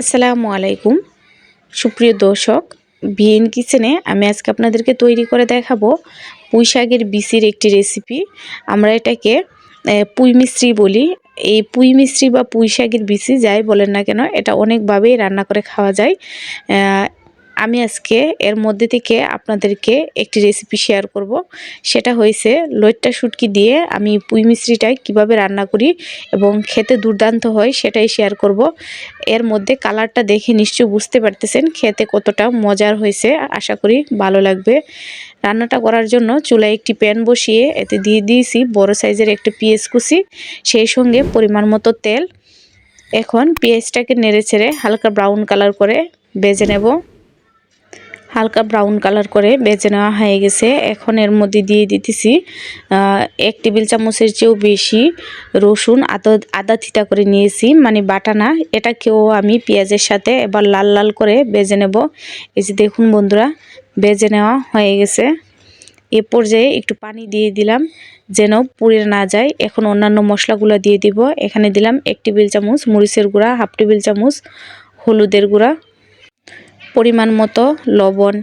আসসালামু আলাইকুম। সুপ্রিয় দর্শক, বিএন কিচেনে আমি আজকে আপনাদেরকে তৈরি করে দেখাবো পুঁই শাকের বিসির একটি রেসিপি আমরা এটাকে পুঁই মিশ্রি বলি। এই পুঁই মিশ্রি বা পুঁই শাকের বিসি যাই বলেন না কেন, এটা অনেকভাবেই রান্না করে খাওয়া যায়। আমি আজকে এর মধ্যে থেকে আপনাদেরকে একটি রেসিপি শেয়ার করব। সেটা হয়েছে লইট্টা শুটকি দিয়ে আমি পুঁই মিশ্রিটা কীভাবে রান্না করি এবং খেতে দুর্দান্ত হয় সেটাই শেয়ার করব। এর মধ্যে কালারটা দেখে নিশ্চয়ই বুঝতে পারতেছেন খেতে কতটা মজার হয়েছে। আশা করি ভালো লাগবে। রান্নাটা করার জন্য চুলায় একটি প্যান বসিয়ে এতে দিয়ে দিয়েছি বড় সাইজের একটা পেঁয়াজ কুচি, সেই সঙ্গে পরিমাণ মতো তেল। এখন পেঁয়াজটাকে নেড়ে ছেড়ে হালকা ব্রাউন কালার করে বেজে নেব। হালকা ব্রাউন কালার করে বেজে নেওয়া হয়ে গেছে। এখন এর মধ্যে দিয়ে দিতেছি এক টেবিল চামচের চেয়েও বেশি রসুন, আদা আদা থিতা করে নিয়েছি মানে বাটানা এটাকেও আমি পেঁয়াজের সাথে এবার লাল লাল করে বেজে নেব। এই যে দেখুন বন্ধুরা, বেজে নেওয়া হয়ে গেছে। এ পর্যায়ে একটু পানি দিয়ে দিলাম যেন পুড়ে না যায়। এখন অন্যান্য মশলাগুলো দিয়ে দিব। এখানে দিলাম এক টেবিল চামচ মরিচের গুঁড়া, হাফ টেবিল চামচ হলুদের গুঁড়া। পরিমাণ মতো লবণ।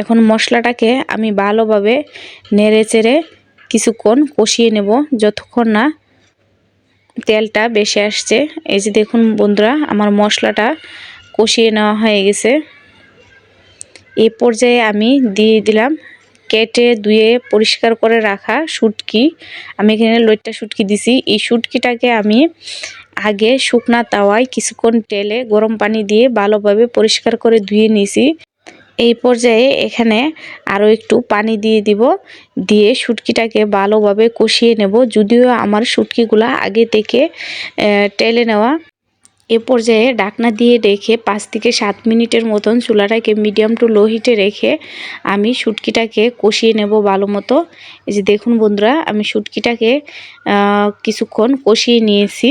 এখন মশলাটাকে আমি ভালোভাবে নেড়ে চেড়ে কিছুক্ষণ কষিয়ে নেব যতক্ষণ না তেলটা বেশি আসছে। এই যে দেখুন বন্ধুরা, আমার মশলাটা কষিয়ে নেওয়া হয়ে গেছে। এই পর্যায়ে আমি দিয়ে দিলাম কেটে ধুয়ে পরিষ্কার করে রাখা শুটকি। আমি এখানে লইট্টা শুটকি দিছি। এই শুটকিটাকে আমি আগে শুকনা তাওয়ায় কিছুক্ষণ তেলে গরম পানি দিয়ে ভালোভাবে পরিষ্কার করে ধুয়ে নিয়েছি। এই পর্যায়ে এখানে আরও একটু পানি দিয়ে দিব। দিয়ে শুটকিটাকে ভালোভাবে কষিয়ে নেব। যদিও আমার শুটকিগুলা আগে থেকে টেলে নেওয়া। এ পর্যায়ে ডাকনা দিয়ে রেখে পাঁচ থেকে সাত মিনিটের মতন চুলাটাকে মিডিয়াম টু লো হিটে রেখে আমি শুটকিটাকে কষিয়ে নেব ভালো মতো। এই যে দেখুন বন্ধুরা, আমি শুটকিটাকে কিছুক্ষণ কষিয়ে নিয়েছি।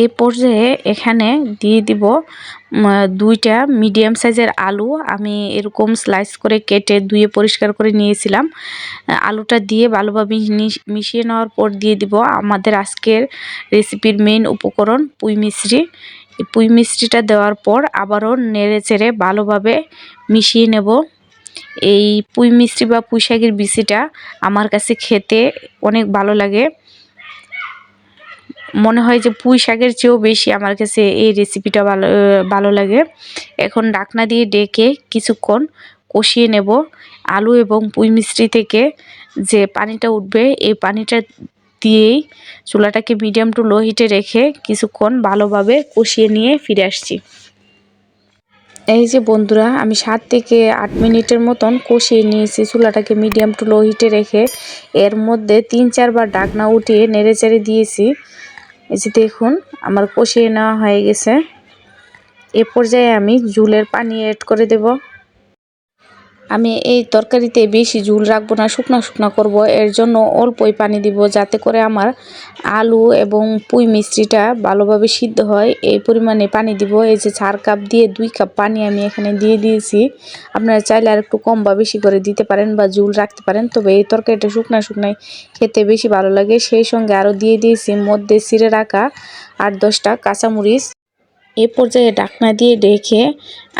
এই পর্যায়ে এখানে দিয়ে দিব দুইটা মিডিয়াম সাইজের আলু। আমি এরকম স্লাইস করে কেটে ধুয়ে পরিষ্কার করে নিয়েছিলাম। আলুটা দিয়ে ভালোভাবে মিশিয়ে নেওয়ার পর দিয়ে দিব আমাদের আজকের রেসিপির মেন উপকরণ পুঁই মিশ্রি পুঁই মিশ্রিটা দেওয়ার পর আবারও নেড়ে চেড়ে ভালোভাবে মিশিয়ে নেব। এই পুঁই মিশ্রি বা পুঁই শাকের বিচিটা আমার কাছে খেতে অনেক ভালো লাগে। মনে হয় যে পুঁই শাকের চেয়েও বেশি আমার কাছে এই রেসিপিটা ভালো ভালো লাগে। এখন ডাকনা দিয়ে ডেকে কিছুক্ষণ কষিয়ে নেব আলু এবং পুঁই মিষ্টি থেকে যে পানিটা উঠবে, এই পানিটা দিয়েই চুলাটাকে মিডিয়াম টু লো হিটে রেখে কিছুক্ষণ ভালোভাবে কষিয়ে নিয়ে ফিরে আসছি। এই যে বন্ধুরা, আমি সাত থেকে আট মিনিটের মতন কষিয়ে নিয়েছি চুলাটাকে মিডিয়াম টু লো হিটে রেখে। এর মধ্যে তিন চারবার ডাকনা উঠিয়ে নেড়ে চেড়ে দিয়েছি। এই যে দেখুন, আমার কষিয়ে নেওয়া হয়ে গেছে। এ পর্যায়ে আমি জুলের পানি অ্যাড করে দেব। আমি এই তরকারিতে বেশি ঝুল রাখব না, শুকনা শুকনা করব। এর জন্য অল্পই পানি দিব যাতে করে আমার আলু এবং পুঁই মিষ্টিটা ভালোভাবে সিদ্ধ হয়। এই পরিমাণে পানি দিব। এই যে চার কাপ দিয়ে দুই কাপ পানি আমি এখানে দিয়ে দিয়েছি। আপনারা চাইলে আর একটু কম বা বেশি করে দিতে পারেন বা ঝুল রাখতে পারেন। তবে এই তরকারিটা শুকনা শুকনাই খেতে বেশি ভালো লাগে। সেই সঙ্গে আরও দিয়ে দিয়েছি মধ্যে সিরে রাখা আট দশটা কাঁচামরিচ এ পর্যায়ে ডাকনা দিয়ে রেখে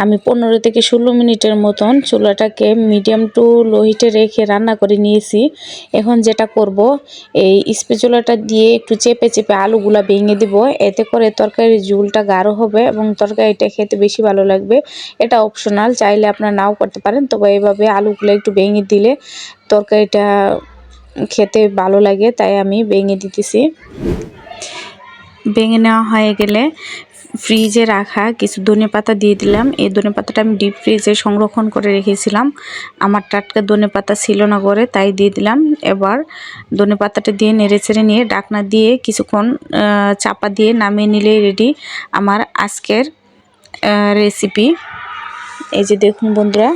আমি পনেরো থেকে ষোলো মিনিটের মতন চুলাটাকে মিডিয়াম টু লো হিটে রেখে রান্না করে নিয়েছি। এখন যেটা করব, এই স্পেচুলাটা দিয়ে একটু চেপে চেপে আলুগুলা ভেঙে দিব। এতে করে তরকারির ঝুলটা গাঢ় হবে এবং তরকারিটা খেতে বেশি ভালো লাগবে। এটা অপশনাল চাইলে আপনারা নাও করতে পারেন। তবে এভাবে আলুগুলো একটু ভেঙে দিলে তরকারিটা খেতে ভালো লাগে, তাই আমি ভেঙে দিতেছি। ভেঙে নেওয়া হয়ে গেলে ফ্রিজে রাখা কিছু ধনে পাতা দিয়ে দিলাম। এই ধনে পাতাটা আমি ডিপ ফ্রিজে সংরক্ষণ করে রেখেছিলাম। আমার টাটকা ধনে পাতা ছিল না করে তাই দিয়ে দিলাম। এবার ধনে পাতাটা দিয়ে নেড়ে চেড়ে নিয়ে ডাকনা দিয়ে কিছুক্ষণ চাপা দিয়ে নামিয়ে নিলেই রেডি আমার আজকের রেসিপি এই যে দেখুন বন্ধুরা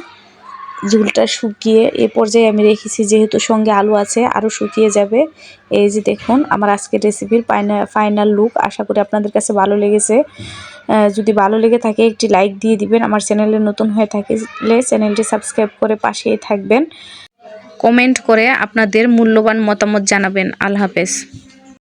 ঝুলটা শুকিয়ে এ পর্যায়ে আমি রেখেছি, যেহেতু সঙ্গে আলু আছে আরও শুকিয়ে যাবে। এই যে দেখুন, আমার আজকের রেসিপির ফাইনাল লুক আশা করি আপনাদের কাছে ভালো লেগেছে। যদি ভালো লেগে থাকে, একটি লাইক দিয়ে দিবেন। আমার চ্যানেলে নতুন হয়ে থাকলে চ্যানেলটি সাবস্ক্রাইব করে পাশেই থাকবেন। কমেন্ট করে আপনাদের মূল্যবান মতামত জানাবেন। আল্লাহ হাফেজ।